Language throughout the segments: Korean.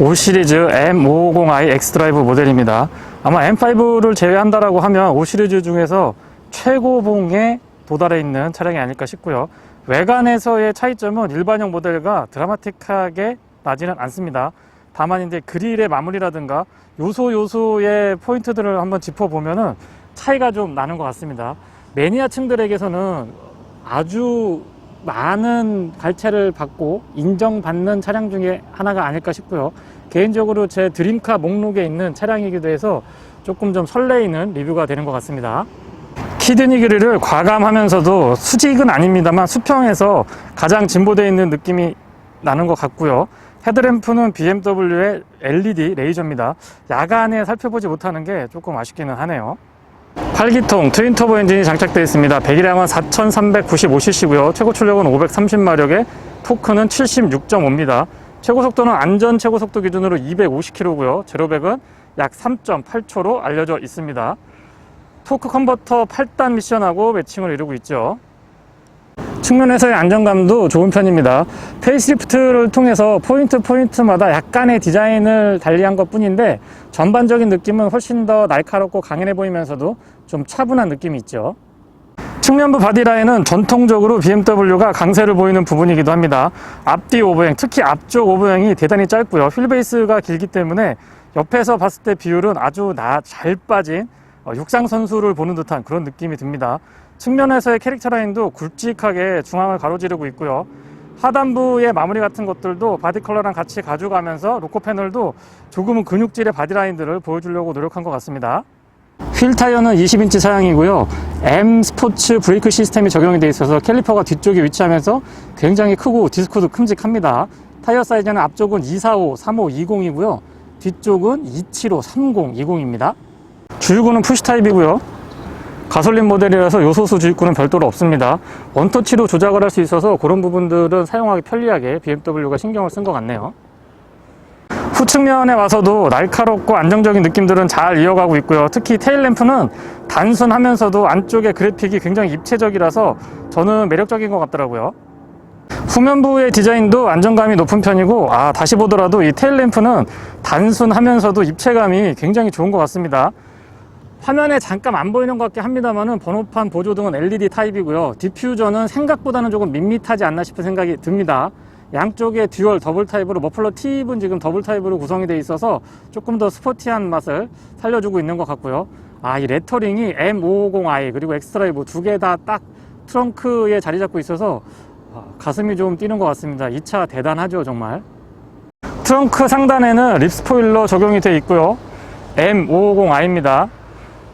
5 시리즈 M550i X드라이브 모델입니다. 아마 M5를 제외한다라고 하면 5 시리즈 중에서 최고봉에 도달해 있는 차량이 아닐까 싶고요. 외관에서의 차이점은 일반형 모델과 드라마틱하게 나지는 않습니다. 다만 이제 그릴의 마무리라든가 요소 요소의 포인트들을 한번 짚어보면은 차이가 좀 나는 것 같습니다. 매니아층들에게서는 아주 많은 갈채를 받고 인정받는 차량 중에 하나가 아닐까 싶고요. 개인적으로 제 드림카 목록에 있는 차량이기도 해서 조금 좀 설레이는 리뷰가 되는 것 같습니다. 키드니 그릴을 과감하면서도 수직은 아닙니다만 수평에서 가장 진보되어 있는 느낌이 나는 것 같고요. 헤드램프는 BMW의 LED 레이저입니다. 야간에 살펴보지 못하는 게 조금 아쉽기는 하네요. 8기통 트윈 터보 엔진이 장착되어 있습니다. 배기량은 4,395cc고요. 최고 출력은 530마력에 토크는 76.5입니다. 최고 속도는 안전 최고 속도 기준으로 250km고요. 제로백은 약 3.8초로 알려져 있습니다. 토크 컨버터 8단 미션하고 매칭을 이루고 있죠. 측면에서의 안정감도 좋은 편입니다. 페이스리프트를 통해서 포인트 포인트마다 약간의 디자인을 달리한 것 뿐인데 전반적인 느낌은 훨씬 더 날카롭고 강인해 보이면서도 좀 차분한 느낌이 있죠. 측면부 바디라인은 전통적으로 BMW가 강세를 보이는 부분이기도 합니다. 앞뒤 오버행, 특히 앞쪽 오버행이 대단히 짧고요. 휠베이스가 길기 때문에 옆에서 봤을 때 비율은 아주 나 잘 빠진 어, 육상 선수를 보는 듯한 그런 느낌이 듭니다. 측면에서의 캐릭터 라인도 굵직하게 중앙을 가로지르고 있고요. 하단부의 마무리 같은 것들도 바디 컬러랑 같이 가져가면서 로코 패널도 조금은 근육질의 바디 라인들을 보여주려고 노력한 것 같습니다. 휠 타이어는 20인치 사양이고요. M 스포츠 브레이크 시스템이 적용이 되어 있어서 캘리퍼가 뒤쪽에 위치하면서 굉장히 크고 디스크도 큼직합니다. 타이어 사이즈는 앞쪽은 245, 35, 20이고요. 뒤쪽은 275, 30, 20입니다. 주유구는 푸시 타입이고요. 가솔린 모델이라서 요소수 주입구는 별도로 없습니다. 원터치로 조작을 할 수 있어서 그런 부분들은 사용하기 편리하게 BMW가 신경을 쓴 것 같네요. 후측면에 와서도 날카롭고 안정적인 느낌들은 잘 이어가고 있고요. 특히 테일램프는 단순하면서도 안쪽에 그래픽이 굉장히 입체적이라서 저는 매력적인 것 같더라고요. 후면부의 디자인도 안정감이 높은 편이고 아 다시 보더라도 이 테일램프는 단순하면서도 입체감이 굉장히 좋은 것 같습니다. 화면에 잠깐 안 보이는 것 같긴 합니다만은 번호판 보조등은 LED 타입이고요. 디퓨저는 생각보다는 조금 밋밋하지 않나 싶은 생각이 듭니다. 양쪽에 듀얼 더블 타입으로 머플러 팁은 지금 더블 타입으로 구성이 되어 있어서 조금 더 스포티한 맛을 살려주고 있는 것 같고요. 아, 이 레터링이 M550i 그리고 엑스드라이브 두 개 다 딱 트렁크에 자리 잡고 있어서 아, 가슴이 좀 뛰는 것 같습니다. 이 차 대단하죠, 정말. 트렁크 상단에는 립 스포일러 적용이 되어 있고요. M550i입니다.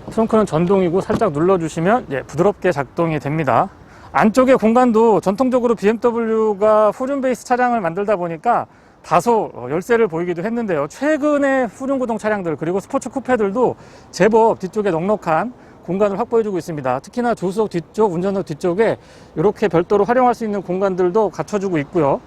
트렁크는 전동이고 살짝 눌러주시면 예, 부드럽게 작동이 됩니다. 안쪽의 공간도 전통적으로 BMW가 후륜 베이스 차량을 만들다 보니까 다소 어, 열쇠를 보이기도 했는데요. 최근에 후륜 구동 차량들 그리고 스포츠 쿠페들도 제법 뒤쪽에 넉넉한 공간을 확보해주고 있습니다. 특히나 조수석 뒤쪽, 운전석 뒤쪽에 이렇게 별도로 활용할 수 있는 공간들도 갖춰주고 있고요.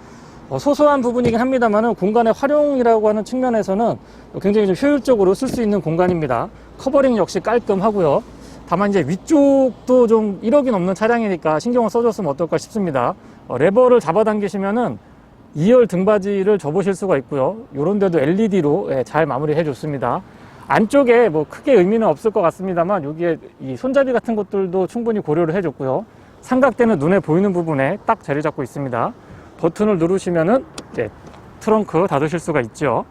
어, 소소한 부분이긴 합니다만 공간의 활용이라고 하는 측면에서는 굉장히 좀 효율적으로 쓸 수 있는 공간입니다. 커버링 역시 깔끔하고요. 다만 이제 위쪽도 좀 1억이 넘는 차량이니까 신경을 써줬으면 어떨까 싶습니다. 어, 레버를 잡아당기시면은 2열 등받이를 접으실 수가 있고요. 이런 데도 LED로 예, 잘 마무리해 줬습니다. 안쪽에 뭐 크게 의미는 없을 것 같습니다만 여기에 이 손잡이 같은 것들도 충분히 고려를 해줬고요. 삼각대는 눈에 보이는 부분에 딱 자리 잡고 있습니다. 버튼을 누르시면은 예, 트렁크 닫으실 수가 있죠.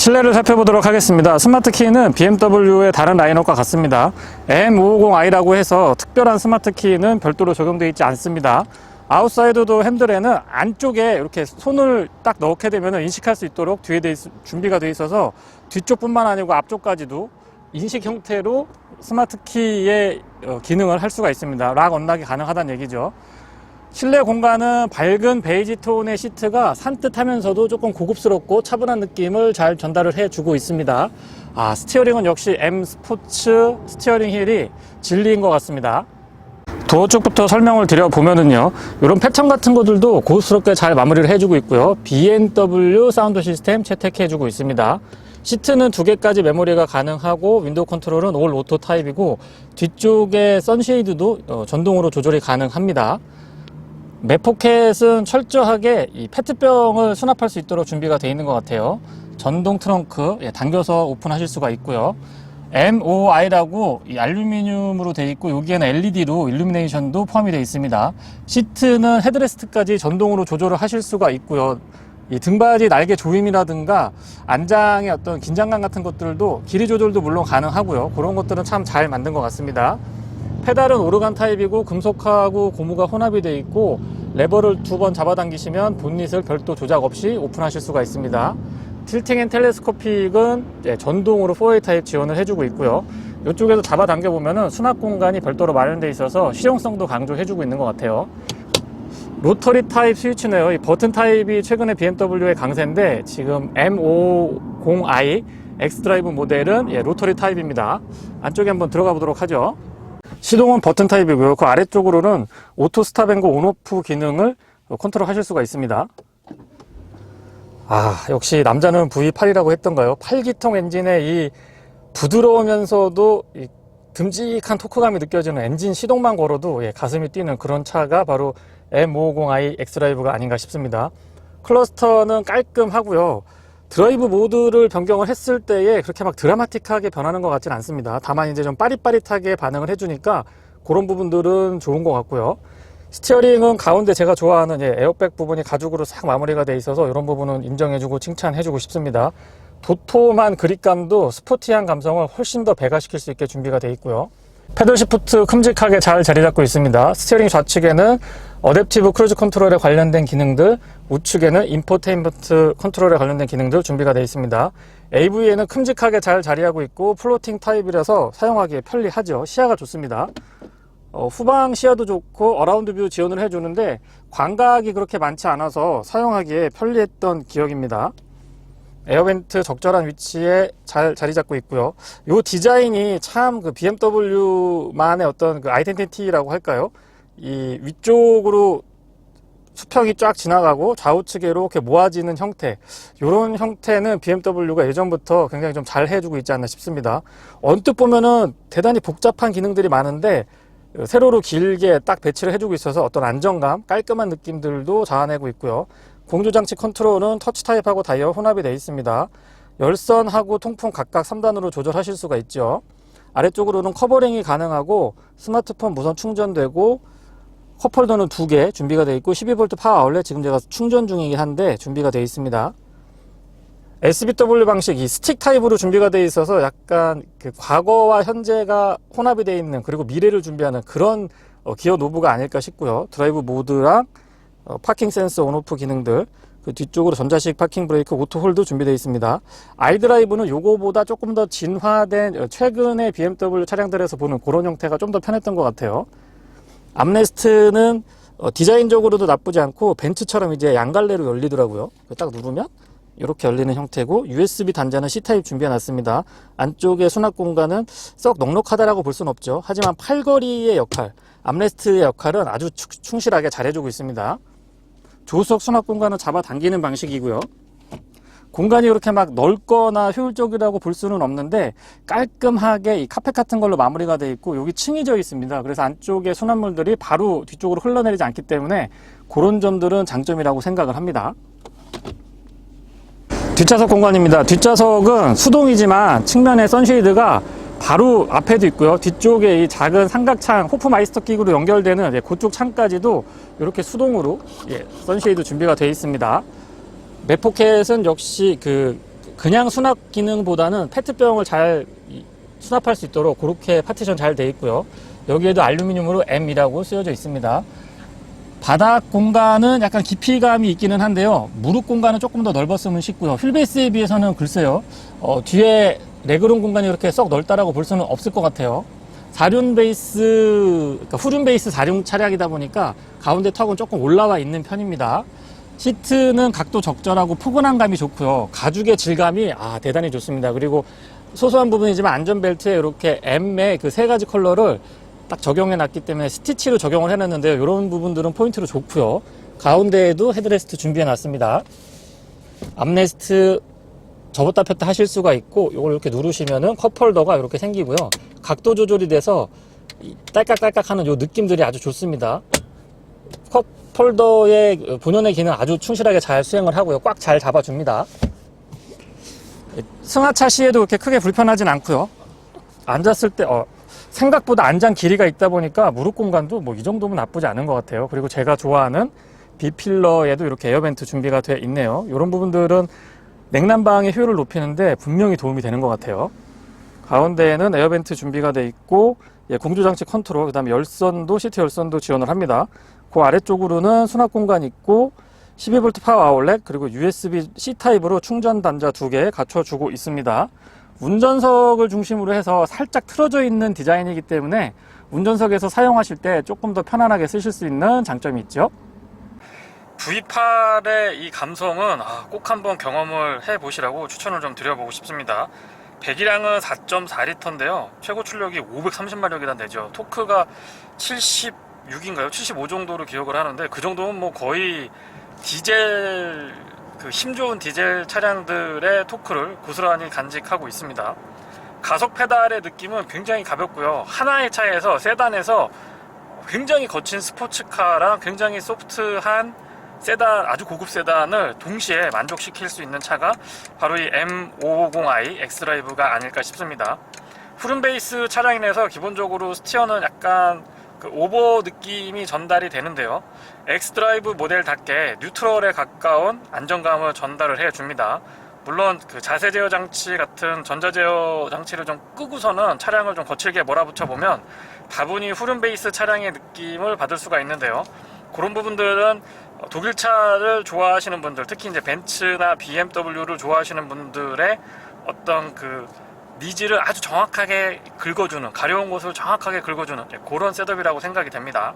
실내를 살펴보도록 하겠습니다. 스마트 키는 BMW의 다른 라인업과 같습니다. M550i라고 해서 특별한 스마트 키는 별도로 적용되어 있지 않습니다. 아웃사이드도 핸들에는 안쪽에 이렇게 손을 딱 넣게 되면 인식할 수 있도록 뒤에 돼 있, 준비가 되어 있어서 뒤쪽뿐만 아니고 앞쪽까지도 인식 형태로 스마트 키의 어, 기능을 할 수가 있습니다. 락 언락이 가능하다는 얘기죠. 실내 공간은 밝은 베이지 톤의 시트가 산뜻하면서도 조금 고급스럽고 차분한 느낌을 잘 전달을 해주고 있습니다. 아, 스티어링은 역시 M 스포츠 스티어링 휠이 진리인 것 같습니다. 도어 쪽부터 설명을 드려보면은요, 이런 패턴 같은 것들도 고급스럽게 잘 마무리를 해주고 있고요. BMW 사운드 시스템 채택해주고 있습니다. 시트는 두 개까지 메모리가 가능하고 윈도우 컨트롤은 올 오토 타입이고 뒤쪽에 선쉐이드도 어, 전동으로 조절이 가능합니다. 맥포켓은 철저하게 이 페트병을 수납할 수 있도록 준비가 되어 있는 것 같아요. 전동 트렁크 예, 당겨서 오픈하실 수가 있고요. MOI라고 이 알루미늄으로 되어 있고 여기에는 LED로 일루미네이션도 포함이 되어 있습니다. 시트는 헤드레스트까지 전동으로 조절을 하실 수가 있고요. 이 등받이 날개 조임이라든가 안장의 어떤 긴장감 같은 것들도 길이 조절도 물론 가능하고요. 그런 것들은 참 잘 만든 것 같습니다. 페달은 오르간 타입이고 금속하고 고무가 혼합이 되어 있고 레버를 두 번 잡아당기시면 본닛을 별도 조작 없이 오픈하실 수가 있습니다. 틸팅 앤 텔레스코픽은 이제 전동으로 4A 타입 지원을 해주고 있고요. 이쪽에서 잡아당겨 보면은 수납 공간이 별도로 마련되어 있어서 실용성도 강조해주고 있는 것 같아요. 로터리 타입 스위치네요. 이 버튼 타입이 최근에 BMW의 강세인데 지금 M50i 엑스드라이브 모델은 예, 로터리 타입입니다. 안쪽에 한번 들어가 보도록 하죠. 시동은 버튼 타입이고요. 그 아래쪽으로는 오토 스탑 앤고 온오프 기능을 컨트롤 하실 수가 있습니다. 아, 역시 남자는 V8이라고 했던가요? 8기통 엔진의 이 부드러우면서도 이 듬직한 토크감이 느껴지는 엔진 시동만 걸어도 예, 가슴이 뛰는 그런 차가 바로 M550i 엑스드라이브가 아닌가 싶습니다. 클러스터는 깔끔하고요. 드라이브 모드를 변경을 했을 때에 그렇게 막 드라마틱하게 변하는 것 같지는 않습니다. 다만 이제 좀 빠릿빠릿하게 반응을 해주니까 그런 부분들은 좋은 것 같고요. 스티어링은 가운데 제가 좋아하는 예, 에어백 부분이 가죽으로 싹 마무리가 돼 있어서 이런 부분은 인정해주고 칭찬해주고 싶습니다. 도톰한 그립감도 스포티한 감성을 훨씬 더 배가시킬 수 있게 준비가 되어 있고요. 패들 시프트 큼직하게 잘 자리 잡고 있습니다. 스티어링 좌측에는 어댑티브 크루즈 컨트롤에 관련된 기능들, 우측에는 인포테인먼트 컨트롤에 관련된 기능들 준비가 되어 있습니다. AV에는 큼직하게 잘 자리하고 있고 플로팅 타입이라서 사용하기에 편리하죠. 시야가 좋습니다. 어, 후방 시야도 좋고 어라운드 뷰 지원을 해주는데 광각이 그렇게 많지 않아서 사용하기에 편리했던 기억입니다. 에어벤트 적절한 위치에 잘 자리 잡고 있고요. 이 디자인이 참 그 BMW만의 어떤 그 아이덴티티라고 할까요? 이 위쪽으로 수평이 쫙 지나가고 좌우측으로 이렇게 모아지는 형태 이런 형태는 BMW가 예전부터 굉장히 좀 잘 해주고 있지 않나 싶습니다. 언뜻 보면은 대단히 복잡한 기능들이 많은데 세로로 길게 딱 배치를 해주고 있어서 어떤 안정감, 깔끔한 느낌들도 자아내고 있고요. 공조장치 컨트롤은 터치 타입하고 다이얼 혼합이 되어 있습니다. 열선하고 통풍 각각 3단으로 조절하실 수가 있죠. 아래쪽으로는 커버링이 가능하고 스마트폰 무선 충전되고 컵홀더는 두 개 준비가 되어 있고 12V 파워 아울렛 지금 제가 충전 중이긴 한데 준비가 되어 있습니다. SBW 방식 이 스틱 타입으로 준비가 되어 있어서 약간 그 과거와 현재가 혼합이 되어 있는 그리고 미래를 준비하는 그런 어, 기어 노브가 아닐까 싶고요. 드라이브 모드랑 어, 파킹 센서 온오프 기능들 그 뒤쪽으로 전자식 파킹 브레이크 오토 홀드 준비되어 있습니다. 아이드라이브는 요거보다 조금 더 진화된 어, 최근의 BMW 차량들에서 보는 그런 형태가 좀 더 편했던 것 같아요. 암레스트는 어, 디자인적으로도 나쁘지 않고 벤츠처럼 이제 양갈래로 열리더라고요. 딱 누르면 이렇게 열리는 형태고 USB 단자는 C타입 준비해 놨습니다. 안쪽에 수납 공간은 썩 넉넉하다라고 볼 수는 없죠. 하지만 팔걸이의 역할, 암레스트의 역할은 아주 추- 충실하게 잘해주고 있습니다. 조수석 수납 공간은 잡아당기는 방식이고요. 공간이 이렇게 막 넓거나 효율적이라고 볼 수는 없는데 깔끔하게 이 카펫 같은 걸로 마무리가 되어 있고 여기 층이 져 있습니다. 그래서 안쪽에 수납물들이 바로 뒤쪽으로 흘러내리지 않기 때문에 그런 점들은 장점이라고 생각을 합니다. 뒷좌석 공간입니다. 뒷좌석은 수동이지만 측면에 선쉐이드가 바로 앞에도 있고요. 뒤쪽에 이 작은 삼각창 호프마이스터 기구로 연결되는 예, 그쪽 창까지도 이렇게 수동으로 예, 선쉐이드 준비가 되어 있습니다. 맥포켓은 역시 그 그냥 수납 기능보다는 페트병을 잘 이- 수납할 수 있도록 그렇게 파티션 잘 되어 있고요. 여기에도 알루미늄으로 M이라고 쓰여져 있습니다. 바닥 공간은 약간 깊이감이 있기는 한데요. 무릎 공간은 조금 더 넓었으면 싶고요. 휠베이스에 비해서는 글쎄요. 어, 뒤에 레그룸 공간이 이렇게 썩 넓다라고 볼 수는 없을 것 같아요. 사륜 베이스, 그러니까 후륜 베이스 사륜 차량이다 보니까 가운데 턱은 조금 올라와 있는 편입니다. 시트는 각도 적절하고 포근한 감이 좋고요. 가죽의 질감이 아 대단히 좋습니다. 그리고 소소한 부분이지만 안전벨트에 이렇게 M의 그 세 가지 컬러를 딱 적용해 놨기 때문에 스티치로 적용을 해놨는데요. 이런 부분들은 포인트로 좋고요. 가운데에도 헤드레스트 준비해 놨습니다. 암레스트 접었다 폈다 하실 수가 있고 이걸 이렇게 누르시면은 컵홀더가 이렇게 생기고요. 각도 조절이 돼서 이 딸깍딸깍 하는 요 느낌들이 아주 좋습니다. 컵홀더의 본연의 기능 아주 충실하게 잘 수행을 하고요. 꽉 잘 잡아줍니다. 승하차 시에도 그렇게 크게 불편하진 않고요. 앉았을 때 어, 생각보다 안장 길이가 있다 보니까 무릎 공간도 뭐 이 정도면 나쁘지 않은 것 같아요. 그리고 제가 좋아하는 비필러에도 이렇게 에어벤트 준비가 되어 있네요. 이런 부분들은 냉난방의 효율을 높이는데 분명히 도움이 되는 것 같아요. 가운데에는 에어벤트 준비가 되어 있고 예, 공조장치 컨트롤, 그 다음에 열선도 시트 열선도 지원을 합니다. 그 아래쪽으로는 수납 공간이 있고 12V 파워 아울렛 그리고 USB-C 타입으로 충전 단자 두 개 갖춰주고 있습니다. 운전석을 중심으로 해서 살짝 틀어져 있는 디자인이기 때문에 운전석에서 사용하실 때 조금 더 편안하게 쓰실 수 있는 장점이 있죠. V8의 이 감성은 아, 꼭 한번 경험을 해 보시라고 추천을 좀 드려보고 싶습니다. 배기량은 4.4리터인데요. 최고 출력이 530마력이나 되죠. 토크가 76인가요? 75 정도로 기억을 하는데 그 정도면 뭐 거의 디젤 그 힘 좋은 디젤 차량들의 토크를 고스란히 간직하고 있습니다. 가속 페달의 느낌은 굉장히 가볍고요. 하나의 차에서 세단에서 굉장히 거친 스포츠카랑 굉장히 소프트한 세단 아주 고급 세단을 동시에 만족시킬 수 있는 차가 바로 이 M550i 엑스드라이브가 아닐까 싶습니다. 푸른 베이스 차량이라서 기본적으로 스티어는 약간 그 오버 느낌이 전달이 되는데요. 엑스드라이브 모델답게 뉴트럴에 가까운 안정감을 전달을 해줍니다. 물론 그 자세 제어 장치 같은 전자 제어 장치를 좀 끄고서는 차량을 좀 거칠게 몰아붙여 보면 다분히 후륜 베이스 차량의 느낌을 받을 수가 있는데요. 그런 부분들은 독일 차를 좋아하시는 분들, 특히 이제 벤츠나 BMW를 좋아하시는 분들의 어떤 그 니즈를 아주 정확하게 긁어주는 가려운 곳을 정확하게 긁어주는 예, 그런 셋업이라고 생각이 됩니다.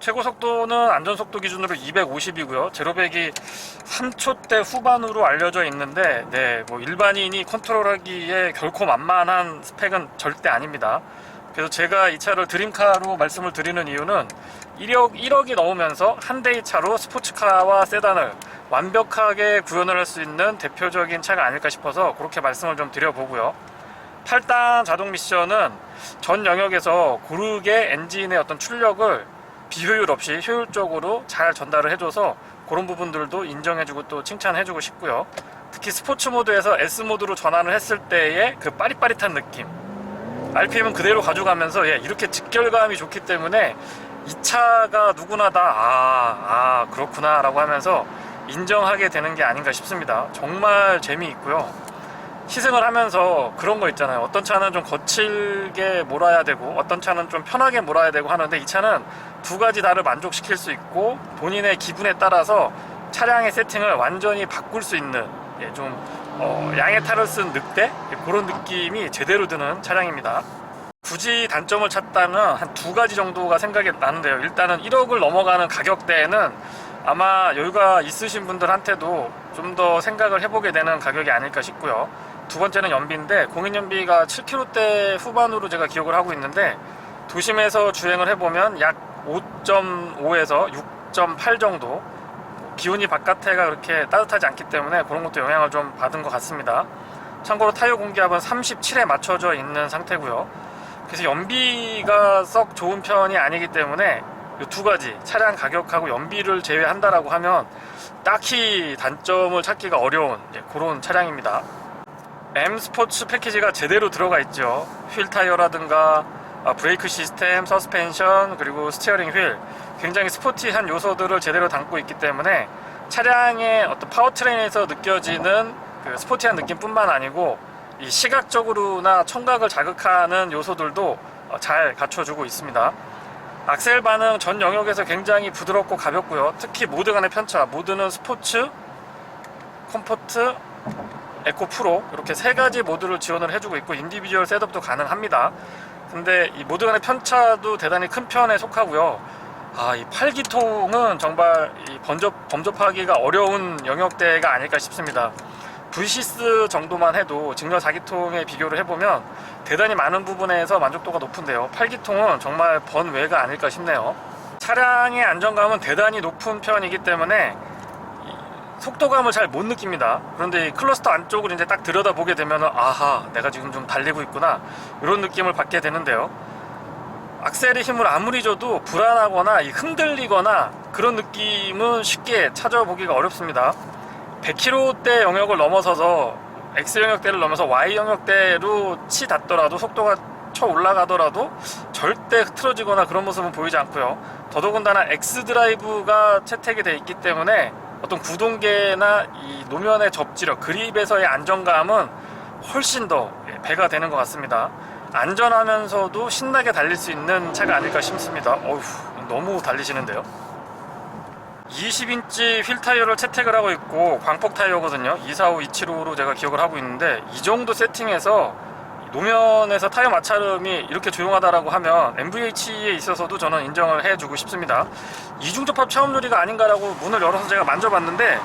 최고 속도는 안전 속도 기준으로 250이고요. 제로백이 3초대 후반으로 알려져 있는데, 네, 뭐 일반인이 컨트롤하기에 결코 만만한 스펙은 절대 아닙니다. 그래서 제가 이 차를 드림카로 말씀을 드리는 이유는 1억, 1억이 넘으면서 한 대의 차로 스포츠카와 세단을 완벽하게 구현을 할 수 있는 대표적인 차가 아닐까 싶어서 그렇게 말씀을 좀 드려보고요. 8단 자동 미션은 전 영역에서 고르게 엔진의 어떤 출력을 비효율 없이 효율적으로 잘 전달을 해줘서 그런 부분들도 인정해주고 또 칭찬해주고 싶고요. 특히 스포츠 모드에서 S 모드로 전환을 했을 때의 그 빠릿빠릿한 느낌. RPM은 그대로 가져가면서 예, 이렇게 직결감이 좋기 때문에 이 차가 누구나 다 아, 아, 그렇구나 라고 하면서 인정하게 되는 게 아닌가 싶습니다. 정말 재미있고요. 시승을 하면서 그런 거 있잖아요. 어떤 차는 좀 거칠게 몰아야 되고 어떤 차는 좀 편하게 몰아야 되고 하는데 이 차는 두 가지 다를 만족시킬 수 있고 본인의 기분에 따라서 차량의 세팅을 완전히 바꿀 수 있는 예, 좀 어, 양의 탈을 쓴 늑대 예, 그런 느낌이 제대로 드는 차량입니다. 굳이 단점을 찾다면 한 두 가지 정도가 생각이 나는데요. 일단은 1억을 넘어가는 가격대에는 아마 여유가 있으신 분들한테도 좀 더 생각을 해보게 되는 가격이 아닐까 싶고요. 두 번째는 연비인데 공인 연비가 7km대 후반으로 제가 기억을 하고 있는데 도심에서 주행을 해보면 약 5.5에서 6.8 정도 기온이 바깥에가 그렇게 따뜻하지 않기 때문에 그런 것도 영향을 좀 받은 것 같습니다. 참고로 타이어 공기압은 37에 맞춰져 있는 상태고요. 그래서 연비가 썩 좋은 편이 아니기 때문에 이 두 가지 차량 가격하고 연비를 제외한다라고 하면 딱히 단점을 찾기가 어려운 예, 그런 차량입니다. M 스포츠 패키지가 제대로 들어가 있죠. 휠 타이어라든가 아, 브레이크 시스템, 서스펜션 그리고 스티어링 휠 굉장히 스포티한 요소들을 제대로 담고 있기 때문에 차량의 어떤 파워트레인에서 느껴지는 그 스포티한 느낌뿐만 아니고 이 시각적으로나 청각을 자극하는 요소들도 어, 잘 갖춰주고 있습니다. 악셀 반응 전 영역에서 굉장히 부드럽고 가볍고요. 특히 모드 간의 편차, 모드는 스포츠, 컴포트, 에코 프로 이렇게 세 가지 모드를 지원을 해주고 있고 인디비주얼 셋업도 가능합니다. 근데 이 모드 간의 편차도 대단히 큰 편에 속하고요. 아, 이 8기통은 정말 이 번접, 범접하기가 어려운 영역대가 아닐까 싶습니다. V6 정도만 해도 직렬 4기통에 비교를 해보면 대단히 많은 부분에서 만족도가 높은데요. 8기통은 정말 번외가 아닐까 싶네요. 차량의 안정감은 대단히 높은 편이기 때문에 이 속도감을 잘 못 느낍니다. 그런데 이 클러스터 안쪽을 이제 딱 들여다보게 되면 아하, 내가 지금 좀 달리고 있구나. 이런 느낌을 받게 되는데요. 악셀의 힘을 아무리 줘도 불안하거나 이 흔들리거나 그런 느낌은 쉽게 찾아보기가 어렵습니다. 100km대 영역을 넘어서서 X 영역대를 넘어서 Y 영역대로 치 닿더라도 속도가 쳐 올라가더라도 절대 흐트러지거나 그런 모습은 보이지 않고요. 더더군다나 X 드라이브가 채택이 되어 있기 때문에 어떤 구동계나 이 노면의 접지력, 그립에서의 안정감은 훨씬 더 예, 배가 되는 것 같습니다. 안전하면서도 신나게 달릴 수 있는 차가 아닐까 싶습니다. 어휴, 너무 달리시는데요. 20인치 휠 타이어를 채택을 하고 있고 광폭 타이어거든요. 245, 275로 제가 기억을 하고 있는데 이 정도 세팅에서 노면에서 타이어 마찰음이 이렇게 조용하다라고 하면 MVH에 있어서도 저는 인정을 해주고 싶습니다. 이중접합 차음 유리가 아닌가라고 문을 열어서 제가 만져봤는데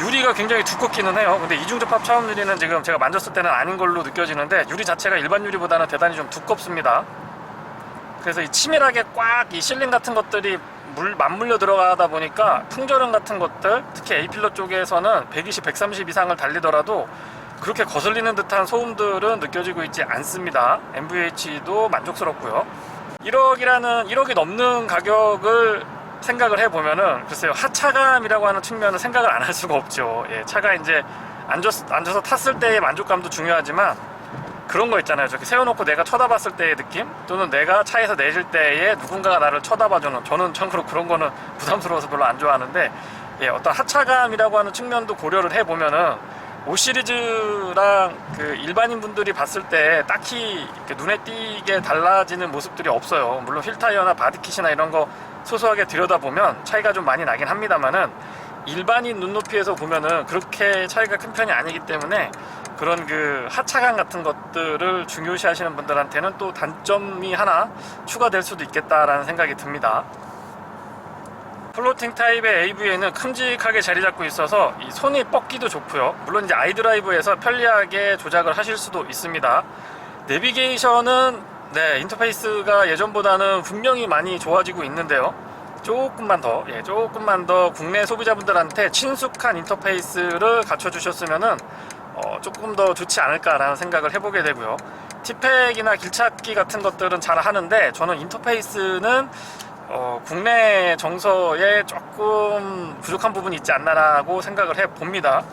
유리가 굉장히 두껍기는 해요. 근데 이중접합 차음 유리는 지금 제가 만졌을 때는 아닌 걸로 느껴지는데 유리 자체가 일반 유리보다는 대단히 좀 두껍습니다. 그래서 이 치밀하게 꽉 이 실링 같은 것들이 물 맞물려 들어가다 보니까 풍절음 같은 것들 특히 A필러 쪽에서는 120, 130 이상을 달리더라도 그렇게 거슬리는 듯한 소음들은 느껴지고 있지 않습니다. MVH도 만족스럽고요. 1억이라는 1억이 넘는 가격을 생각을 해보면은 글쎄요 하차감이라고 하는 측면은 생각을 안 할 수가 없죠. 예, 차가 이제 앉았, 앉아서 탔을 때의 만족감도 중요하지만 그런 거 있잖아요. 저렇게 세워놓고 내가 쳐다봤을 때의 느낌 또는 내가 차에서 내릴 때에 누군가가 나를 쳐다봐주는 저는 참고로 그런 거는 부담스러워서 별로 안 좋아하는데 예, 어떤 하차감이라고 하는 측면도 고려를 해보면은 5 시리즈랑 그 일반인 분들이 봤을 때 딱히 눈에 띄게 달라지는 모습들이 없어요. 물론 휠 타이어나 바디킷이나 이런 거 소소하게 들여다보면 차이가 좀 많이 나긴 합니다만은 일반인 눈높이에서 보면은 그렇게 차이가 큰 편이 아니기 때문에 그런 그 하차감 같은 것들을 중요시 하시는 분들한테는 또 단점이 하나 추가될 수도 있겠다라는 생각이 듭니다. 플로팅 타입의 AV에는 큼직하게 자리 잡고 있어서 이 손이 뻗기도 좋고요. 물론 이제 아이드라이브에서 편리하게 조작을 하실 수도 있습니다. 내비게이션은 네, 인터페이스가 예전보다는 분명히 많이 좋아지고 있는데요. 조금만 더, 예, 조금만 더 국내 소비자분들한테 친숙한 인터페이스를 갖춰주셨으면은 어, 조금 더 좋지 않을까라는 생각을 해보게 되고요. 티팩이나 길찾기 같은 것들은 잘 하는데 저는 인터페이스는 어, 국내 정서에 조금 부족한 부분이 있지 않나라고 생각을 해 봅니다.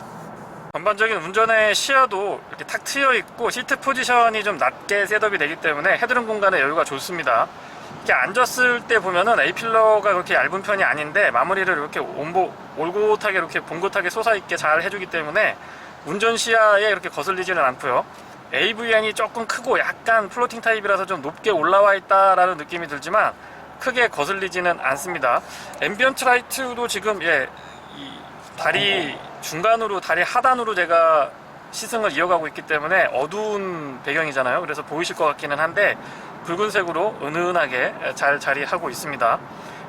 전반적인 운전의 시야도 이렇게 탁 트여 있고 시트 포지션이 좀 낮게 셋업이 되기 때문에 헤드룸 공간의 여유가 좋습니다. 이렇게 앉았을 때 보면은 A필러가 그렇게 얇은 편이 아닌데 마무리를 이렇게 온보, 올곧하게 이렇게 봉긋하게 솟아있게 잘 해주기 때문에 운전 시야에 이렇게 거슬리지는 않고요. AVN이 조금 크고 약간 플로팅 타입이라서 좀 높게 올라와 있다라는 느낌이 들지만 크게 거슬리지는 않습니다. 앰비언트 라이트도 지금 예, 이 다리 중간으로 다리 하단으로 제가 시승을 이어가고 있기 때문에 어두운 배경이잖아요. 그래서 보이실 것 같기는 한데 붉은색으로 은은하게 잘 자리하고 있습니다.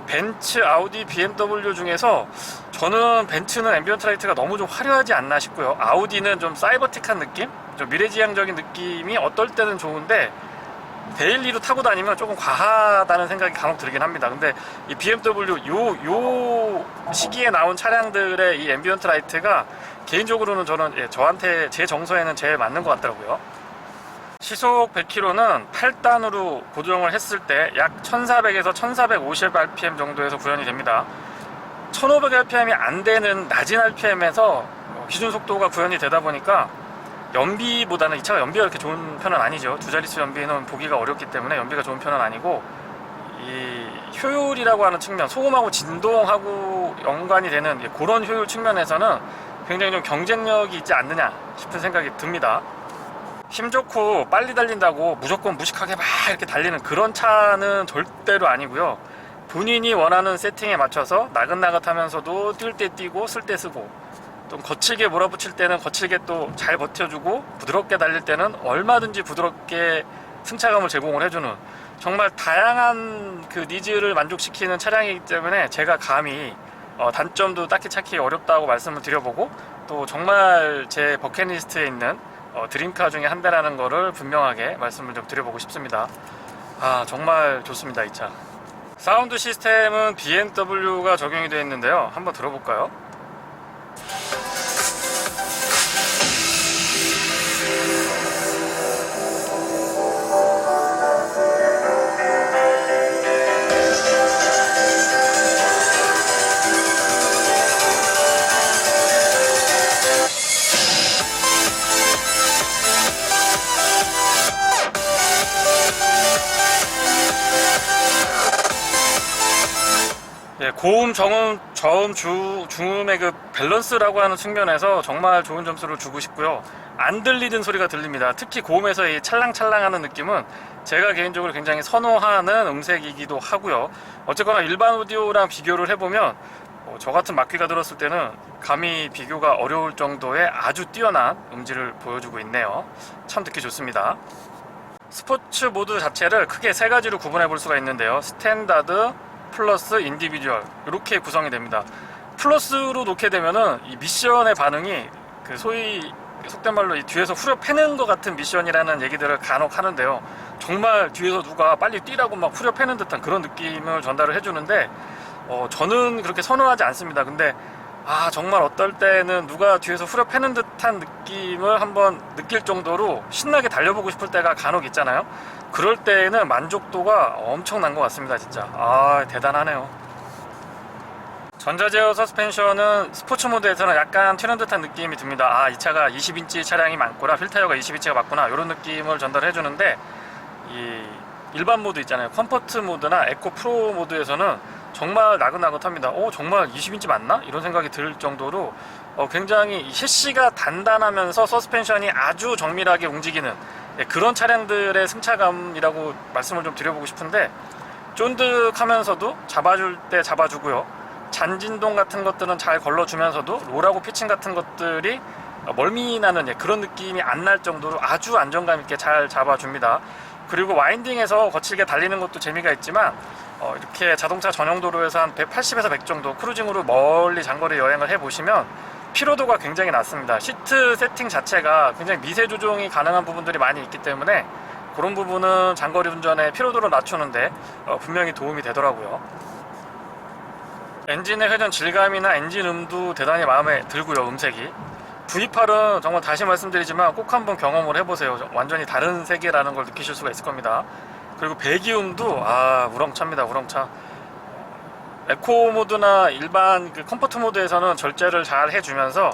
벤츠, 아우디, BMW 중에서 저는 벤츠는 앰비언트 라이트가 너무 좀 화려하지 않나 싶고요. 아우디는 좀 사이버틱한 느낌? 좀 미래지향적인 느낌이 어떨 때는 좋은데 데일리로 타고 다니면 조금 과하다는 생각이 간혹 들긴 합니다. 근데 이 BMW 요, 요 시기에 나온 차량들의 이 앰비언트 라이트가 개인적으로는 저는 예, 저한테 제 정서에는 제일 맞는 것 같더라고요. 시속 100km는 8단으로 고정을 했을 때 약 1400에서 1450 rpm 정도에서 구현이 됩니다. 1500 rpm이 안 되는 낮은 rpm에서 기준 속도가 구현이 되다 보니까 연비보다는 이 차가 연비가 그렇게 좋은 편은 아니죠. 두 자릿수 연비는 보기가 어렵기 때문에 연비가 좋은 편은 아니고 이 효율이라고 하는 측면, 소음하고 진동하고 연관이 되는 그런 효율 측면에서는 굉장히 좀 경쟁력이 있지 않느냐 싶은 생각이 듭니다. 힘 좋고 빨리 달린다고 무조건 무식하게 막 이렇게 달리는 그런 차는 절대로 아니고요. 본인이 원하는 세팅에 맞춰서 나긋나긋하면서도 뛸 때 뛰고 쓸 때 쓰고 좀 거칠게 몰아붙일 때는 거칠게 또 잘 버텨주고 부드럽게 달릴 때는 얼마든지 부드럽게 승차감을 제공을 해주는 정말 다양한 그 니즈를 만족시키는 차량이기 때문에 제가 감히 어, 단점도 딱히 찾기 어렵다고 말씀을 드려보고 또 정말 제 버킷리스트에 있는 어, 드림카 중에 한 대라는 거를 분명하게 말씀을 좀 드려보고 싶습니다. 아 정말 좋습니다 이 차. 사운드 시스템은 BMW가 적용이 되어 있는데요. 한번 들어볼까요? 예, 고음, 정음, 저음, 주, 중음의 그 밸런스라고 하는 측면에서 정말 좋은 점수를 주고 싶고요. 안 들리는 소리가 들립니다. 특히 고음에서 이 찰랑찰랑하는 느낌은 제가 개인적으로 굉장히 선호하는 음색이기도 하고요. 어쨌거나 일반 오디오랑 비교를 해보면 어, 저 같은 막귀가 들었을 때는 감히 비교가 어려울 정도의 아주 뛰어난 음질을 보여주고 있네요. 참 듣기 좋습니다. 스포츠 모드 자체를 크게 세 가지로 구분해 볼 수가 있는데요. 스탠다드, 플러스, 인디비주얼 이렇게 구성이 됩니다. 플러스로 놓게 되면은 이 미션의 반응이 그 소위 속된 말로 이 뒤에서 후려 패는 것 같은 미션이라는 얘기들을 간혹 하는데요. 정말 뒤에서 누가 빨리 뛰라고 막 후려 패는 듯한 그런 느낌을 전달을 해주는데 어, 저는 그렇게 선호하지 않습니다. 근데 아 정말 어떨 때는 누가 뒤에서 후려 패는 듯한 느낌을 한번 느낄 정도로 신나게 달려보고 싶을 때가 간혹 있잖아요. 그럴 때에는 만족도가 엄청난 것 같습니다, 진짜. 아 대단하네요. 전자제어 서스펜션은 스포츠 모드에서는 약간 튀는 듯한 느낌이 듭니다. 아, 이 차가 20인치 차량이 많구나, 휠타이어가 20인치가 맞구나, 이런 느낌을 전달해 주는데, 이 일반 모드 있잖아요. 컴포트 모드나 에코 프로 모드에서는 정말 나긋나긋합니다. 오, 정말 20인치 맞나? 이런 생각이 들 정도로 어, 굉장히 이 셰시가 단단하면서 서스펜션이 아주 정밀하게 움직이는 예, 그런 차량들의 승차감이라고 말씀을 좀 드려보고 싶은데 쫀득하면서도 잡아줄 때 잡아주고요. 잔진동 같은 것들은 잘 걸러주면서도 롤하고 피칭 같은 것들이 멀미 나는 예, 그런 느낌이 안 날 정도로 아주 안정감 있게 잘 잡아줍니다. 그리고 와인딩에서 거칠게 달리는 것도 재미가 있지만 어, 이렇게 자동차 전용 도로에서 한 180에서 100 정도 크루징으로 멀리 장거리 여행을 해보시면 피로도가 굉장히 낮습니다. 시트 세팅 자체가 굉장히 미세 조정이 가능한 부분들이 많이 있기 때문에 그런 부분은 장거리 운전의 피로도를 낮추는데 어, 분명히 도움이 되더라고요. 엔진의 회전 질감이나 엔진 음도 대단히 마음에 들고요, 음색이. V8은 정말 다시 말씀드리지만 꼭 한번 경험을 해보세요. 완전히 다른 세계라는 걸 느끼실 수가 있을 겁니다. 그리고 배기음도 아 우렁차입니다, 우렁차. 에코 모드나 일반 그 컴포트 모드에서는 절제를 잘 해주면서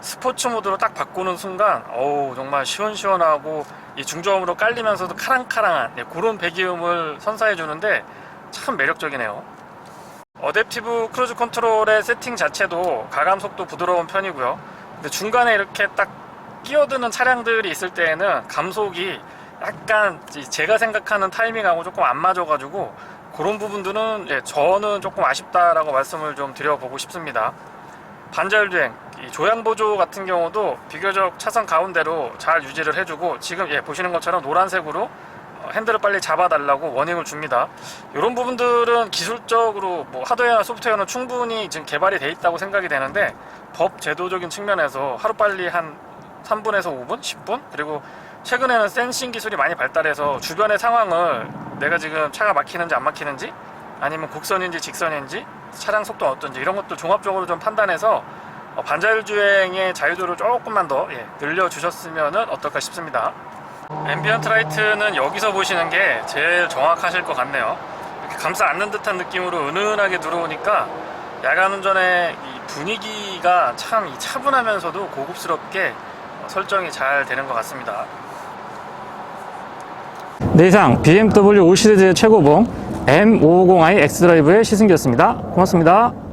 스포츠 모드로 딱 바꾸는 순간 어우 정말 시원시원하고 이 중저음으로 깔리면서도 카랑카랑한 예, 그런 배기음을 선사해 주는데 참 매력적이네요. 어댑티브 크루즈 컨트롤의 세팅 자체도 가감 속도 부드러운 편이고요. 근데 중간에 이렇게 딱 끼어드는 차량들이 있을 때에는 감속이 약간 제가 생각하는 타이밍하고 조금 안 맞아가지고 그런 부분들은 예, 저는 조금 아쉽다라고 말씀을 좀 드려보고 싶습니다. 반자율주행, 이 조향보조 같은 경우도 비교적 차선 가운데로 잘 유지를 해주고 지금 예, 보시는 것처럼 노란색으로 어, 핸들을 빨리 잡아달라고 워닝을 줍니다. 이런 부분들은 기술적으로 뭐 하드웨어나 소프트웨어는 충분히 지금 개발이 돼 있다고 생각이 되는데 법 제도적인 측면에서 하루빨리 한 3분에서 5분, 10분 그리고 최근에는 센싱 기술이 많이 발달해서 주변의 상황을 내가 지금 차가 막히는지 안 막히는지 아니면 곡선인지 직선인지 차량 속도가 어떤지 이런 것도 종합적으로 좀 판단해서 어, 반자율 주행의 자유도를 조금만 더 예, 늘려주셨으면 어떨까 싶습니다. 앰비언트 라이트는 여기서 보시는 게 제일 정확하실 것 같네요. 이렇게 감싸 안는 듯한 느낌으로 은은하게 들어오니까 야간 운전의 이 분위기가 참이 차분하면서도 고급스럽게 어, 설정이 잘 되는 것 같습니다. 네, 이상 BMW 5 시리즈의 최고봉 M550i X드라이브의 시승기였습니다. 고맙습니다.